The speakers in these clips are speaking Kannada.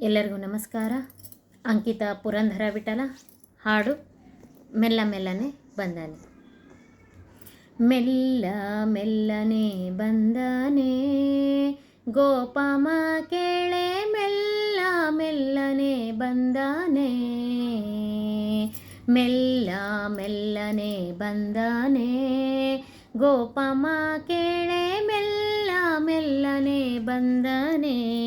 ಎಲ್ಲರಿಗೂ ನಮಸ್ಕಾರ. ಅಂಕಿತಾ ಪುರಂದರ ವಿಠಲ, ಹಾಡು ಮೆಲ್ಲ ಮೆಲ್ಲನೆ ಬಂದಾನೆ. ಮೆಲ್ಲ ಮೆಲ್ಲನೆ ಬಂದಾನೆ. ಗೋಪಮ ಕೇಳೆ ಮೆಲ್ಲ ಮೆಲ್ಲನೆ ಬಂದಾನೆ. ಮೆಲ್ಲ ಮೆಲ್ಲನೆ ಬಂದಾನೆ. ಗೋಪಮ ಕೇಳೆ ಮೆಲ್ಲ ಮೆಲ್ಲನೆ ಬಂದನೆ.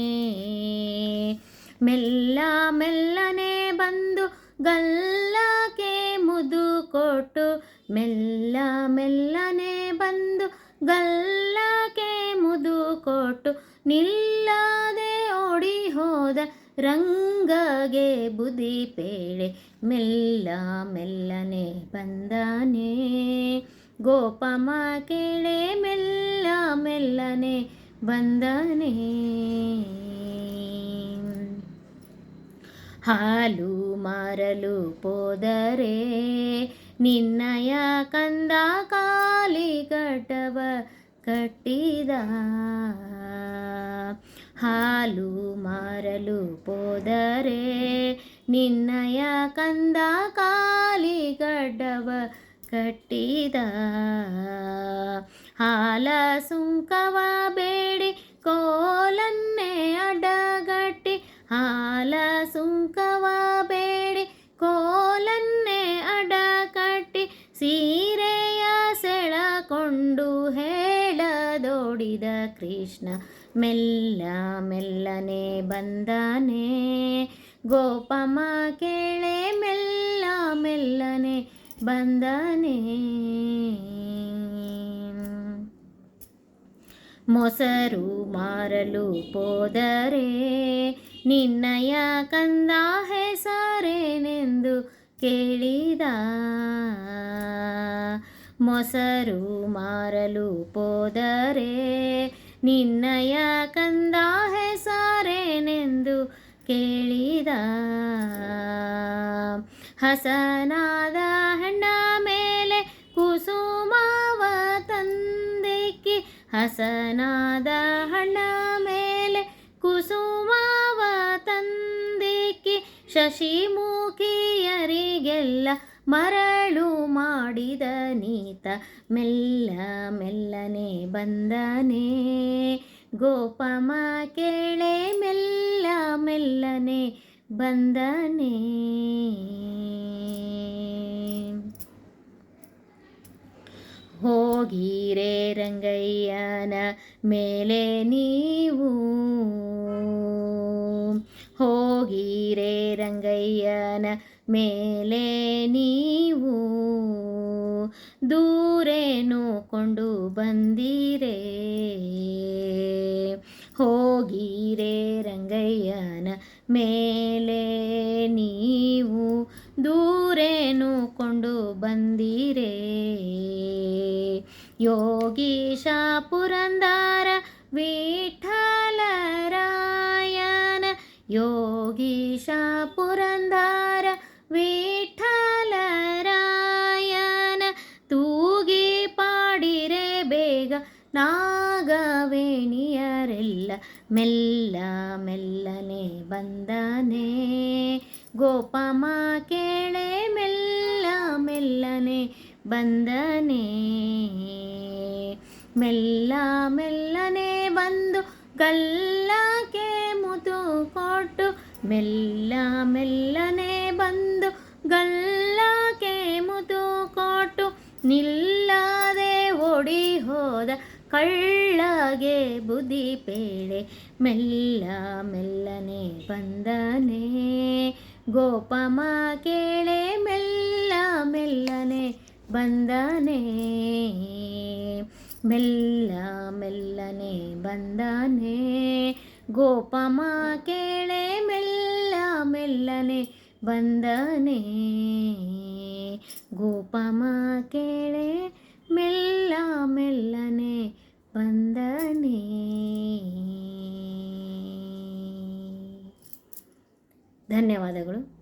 ಮೆಲ್ಲ ಮೆಲ್ಲನೆ ಬಂದು ಗಲ್ಲಕ್ಕೆ ಮುದು ಕೊಟ್ಟು ಮೆಲ್ಲ ಮೆಲ್ಲನೆ ಬಂದು ಗಲ್ಲಕ್ಕೆ ಮುದು ಕೊಟ್ಟು ನಿಲ್ಲದೆ ಓಡಿ ಹೋದ ರಂಗಗೆ ಬುದಿ ಪೇಳೆ ಮೆಲ್ಲ ಮೆಲ್ಲನೆ ಬಂದಾನೆ. ಗೋಪಮ ಕೇಳೆ, ಮೆಲ್ಲ ಮೆಲ್ಲನೆ ಬಂದನೆ. ಹಾಲು ಮಾರಲು ಪೋದರೆ, ನಿನ್ನಯ ಕಂದ ಕಾಲಿ ಕಟವ ಕಟ್ಟಿದ. ಹಾಲು ಮಾರಲು ಪೋದರೆ, ನಿನ್ನಯ ಕಂದ ಕಾಲಿ ಗಡ್ಡವ ಕಟ್ಟಿದ. ಹಾಲ ಸುಂಕವ ಬೇಡಿ, ಕೋಲನ್ನೇ ಅಡಗಟ್ಟಿ ಹಾಲ ಸುಂಕವ ಬೇಡಿ, ಕೋಲನ್ನೇ ಅಡಕಟ್ಟಿ ಸೀರೆಯ ಸೆಳಕೊಂಡು ಹೇಳದೋಡಿದ ಕೃಷ್ಣ, ಮೆಲ್ಲ ಮೆಲ್ಲನೆ ಬಂದಾನೆ. ಗೋಪಮ ಕೇಳೆ, ಮೆಲ್ಲ ಮೆಲ್ಲನೆ ಬಂದನೆ. ಮೊಸರು ಮಾರಲು ಪೋದರೆ ನಿನ್ನಯ ಕಂದ ಹೆಸರೇನೆಂದು ಕೇಳಿದ. ಮೊಸರು ಮಾರಲು ಪೋದರೆ ನಿನ್ನಯ ಕಂದ ಹೆಸರೇನೆಂದು ಕೇಳಿದ. ಹಸನಾದ ಹೆಣ್ಣ ಮೇಲೆ ಕುಸುಮವ ತಂದಿಕ್ಕಿ ಹಸನಾದ ಹಣ್ಣ ಮೇಲೆ ತಂದಿಕ್ಕಿ ಶಶಿಮುಖಿಯರಿಗೆಲ್ಲ ಮರಳು ಮಾಡಿದ ನೀತ ಮೆಲ್ಲ ಮೆಲ್ಲನೆ ಬಂದನೆ. ಗೋಪಮ ಕೇಳೆ ಮೆಲ್ಲ ಮೆಲ್ಲನೆ ಬಂದನೆ. ಹೋಗಿರೇ ರಂಗಯ್ಯನ ಮೇಲೆ ನೀವು ಹೋಗಿರೆ ರಂಗಯ್ಯನ ಮೇಲೆ ನೀವು ದೂರೇನು ಕೊಂಡು ಬಂದಿರೆ? ಹೋಗಿರೆ ರಂಗಯ್ಯನ ಮೇಲೆ ನೀವು ದೂರೇನು ಕೊಂಡು ಬಂದಿರೆ? ಯೋಗೀಶ ಪುರಂದಾರ ವಿಠಲರಾಯನ ಯೋಗೀಶ ಪುರಂದರ ವಿಠಲರಾಯನ ತೂಗಿ ಪಾಡಿರೆ ಬೇಗ ನಾಗವೇಣಿಯರೆಲ್ಲ ಮೆಲ್ಲ ಮೆಲ್ಲನೆ ಬಂದನೆ. ಗೋಪಮ ಕೇಳೆ ಮೆಲ್ಲ ಮೆಲ್ಲನೆ ಬಂದನೆ. ಮೆಲ್ಲ ಮೆಲ್ಲನೆ ಬಂದು ಗಲ್ಲಕ್ಕೆ ಮುತು ಕೊಟ್ಟು ಮೆಲ್ಲ ಮೆಲ್ಲನೆ ಬಂದು ಗಲ್ಲ ಕೇಮುದು ಕೊಟ್ಟು ನಿಲ್ಲದೆ ಓಡಿ ಹೋದ ಕಳ್ಳಗೆ ಬುದಿ ಪೇಳೆ ಮೆಲ್ಲ ಮೆಲ್ಲನೆ ಬಂದನೆ ಗೋಪಮ ಕೇಳೆ. ಮೆಲ್ಲ ಮೆಲ್ಲನೆ ಬಂದನೆ, ಮೆಲ್ಲ ಮೆಲ್ಲನೆ ಬಂದನೆ. ಗೋಪಮ ಕೇಳೆ ಮೆಲ್ಲ ಮೆಲ್ಲನೆ ಬಂದನೆ. ಗೋಪಮ ಕೇಳೆ ಮೆಲ್ಲ ಮೆಲ್ಲನೆ ಬಂದನೆ. ಧನ್ಯವಾದಗಳು.